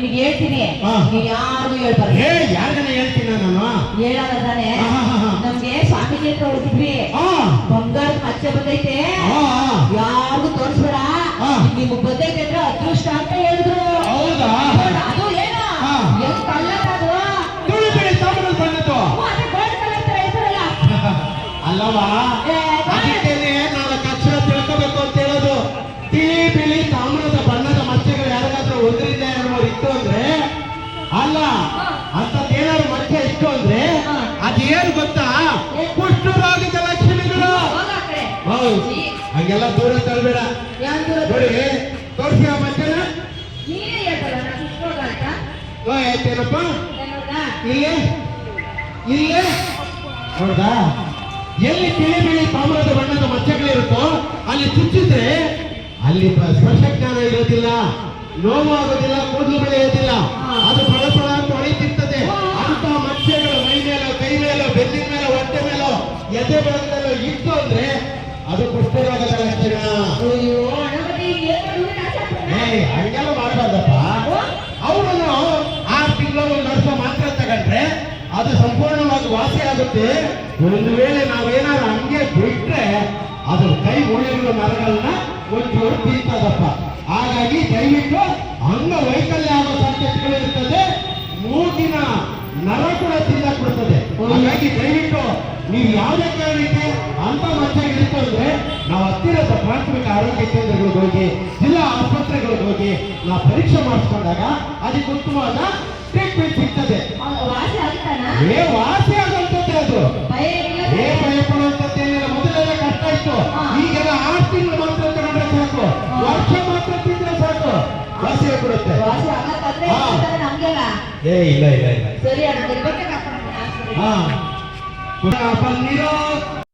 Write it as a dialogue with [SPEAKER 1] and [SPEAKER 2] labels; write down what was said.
[SPEAKER 1] ನೀನ್ ಹೇಳ್ತೀನಿ. ಹೇಳ್ಬಾರ್ದು.
[SPEAKER 2] ಏ ಯಾರಿಗನ ಹೇಳ್ತೀನ ನಾನು?
[SPEAKER 1] ಹೇಳಲ್ಲ ತಾನೆ
[SPEAKER 2] ಹಾ, ಹಾ, ಹಾ.
[SPEAKER 1] ನಮ್ಗೆ ಸ್ವಾಮೀಜಿ ಹತ್ರ ಹೋಗಿದ್ವಿ.
[SPEAKER 2] ಆ,
[SPEAKER 1] ಬಂಗಾರದ ಮಚ್ಚೆ ಬಂದೈತೆ.
[SPEAKER 2] ಆ, ಆ.
[SPEAKER 1] ಯಾರಿಗೂ ತೋರಿಸ್ಬೇಡ.
[SPEAKER 2] ಹಾ.
[SPEAKER 1] ನಿಮ್ಗೆ ಬಂದೈತೆ ಅಂದ್ರೆ ಅದೃಷ್ಟ ಅಂತ ಹೇಳಿದ್ರು.
[SPEAKER 2] ಹೌದಾ?
[SPEAKER 1] ಅದು ಏನು?
[SPEAKER 2] ಹಾ.
[SPEAKER 1] ಹೆಂಗ್
[SPEAKER 2] ತುಳಿ
[SPEAKER 1] ಅದೇ ಗೋಲ್ಡ್ ಕಲರ್ ತರ
[SPEAKER 2] ಅಲ್ಲವಾ?
[SPEAKER 1] ಏ.
[SPEAKER 2] ಅದೇನು ಗೊತ್ತಾ? ಕುಷ್ಠರೋಗದ ಲಕ್ಷಣಗಳು. ಹೌದು. ಹಂಗೆಲ್ಲ ದೂರ
[SPEAKER 1] ದೂರ
[SPEAKER 2] ನೋಡಿ ತೋರಿಸಿ ಆ ಮಧ್ಯಾಹ್ನ ಆಯ್ತೇನಪ್ಪ? ಇಲ್ಲೇ? ಇಲ್ಲೇ? ಹೌದಾ? ಎಲ್ಲಿ ತಿಳಿ ಬಿಳಿ ತಾಮ್ರದ ಬಣ್ಣದ ಮಚ್ಚೆಗಳಿರುತ್ತೋ ಅಲ್ಲಿ ಚುಚ್ಚಿದ್ರೆ ಅಲ್ಲಿ ಸ್ಪರ್ಶ ಜ್ಞಾನ ಇರೋದಿಲ್ಲ ನೋವು ಆಗೋದಿಲ್ಲ ಕೂದಲು ಬೆಳೆಯೋದಿಲ್ಲ. ಅದು ಫಳ ಭಾಗದಲ್ಲೋ ಇತ್ತು ಅಂದ್ರೆ ಅದು ಪುಷ್ಪರೋಗ ಲಕ್ಷಣ
[SPEAKER 1] ಅಯ್ಯೋ ಗಣಪತಿ ಏನ್ ಮಾಡಿದ್ರು ನಾಶ
[SPEAKER 2] ಏ ಹಂಗೆಲ್ಲ ಮಾಡಬಾರ್ದಪ್ಪ. ಅವರನ್ನು ಆರು ತಿಂಗಳು ಒಂದು ವರ್ಷ ಮಾತ್ರ ತಗೊಂಡ್ರೆ ಅದು ಸಂಪೂರ್ಣವಾಗಿ ವಾಸಿ ಆಗುತ್ತೆ. ಒಂದು ವೇಳೆ ನಾವೇನಾದ್ರು ಹಂಗೆ ಬಿಟ್ರೆ ಅದು ಕೈ ಉಳಿಯುವ ನರಗಳನ್ನ ಒಂಚೂರು ಬೀಳ್ತದಪ್ಪ ಹಾಗಾಗಿ ದಯವಿಟ್ಟು ಅಂಗ ವೈಕಲ್ಯ ಆಗೋ ಸಾಧ್ಯತೆಗಳು ಇರ್ತದೆ. ಮೂಗಿನ ನರ ಕೂಡ ತಿಂದಾಕ್ಬಿಡ್ತದೆ ಹಾಗಾಗಿ ದಯವಿಟ್ಟು ನೀವು ಯಾವುದೇ ಕಾರಣಕ್ಕೆ ಅಂತ ಮಧ್ಯ ಇತ್ತು ಅಂದ್ರೆ ನಾವು ಹತ್ತಿರದ ಪ್ರಾಥಮಿಕ ಆರೋಗ್ಯ ಕೇಂದ್ರಗಳಿಗೆ ಹೋಗಿ ಜಿಲ್ಲಾ ಆಸ್ಪತ್ರೆಗಳಿಗೆ ಹೋಗಿ ನಾವು ಪರೀಕ್ಷೆ ಮಾಡಿಸ್ಕೊಂಡಾಗ ಅದಕ್ಕೆ ಉತ್ತಮವಾದ ಟ್ರೀಟ್ಮೆಂಟ್ ಸಿಗ್ತದೆ. ಏ ವಾಸಿ ಆಗುವಂತದ್ದೇ ಅದು. ಏ ಭಯ ಪಡುವಂಥದ್ದೇನಿಲ್ಲ ಮೊದಲೆಲ್ಲ ಕಷ್ಟ ಇತ್ತು. ಈಗೆಲ್ಲ ಆರು ತಿಂಗಳು ಮಾತ್ರ ತಗೊಂಡ್ರೆ ಸಾಕು. ವರ್ಷ ಮಾತ್ರ ತಿಂದ್ರೆ ಸಾಕು. ವಾಸಿ ಆಗ್ಬಿಡುತ್ತೆ. ಹಾ. ಏ ಇಲ್ಲ ಇಲ್ಲ ಇಲ್ಲ.
[SPEAKER 1] ಸರಿ ಅಣ್ಣ what
[SPEAKER 2] about a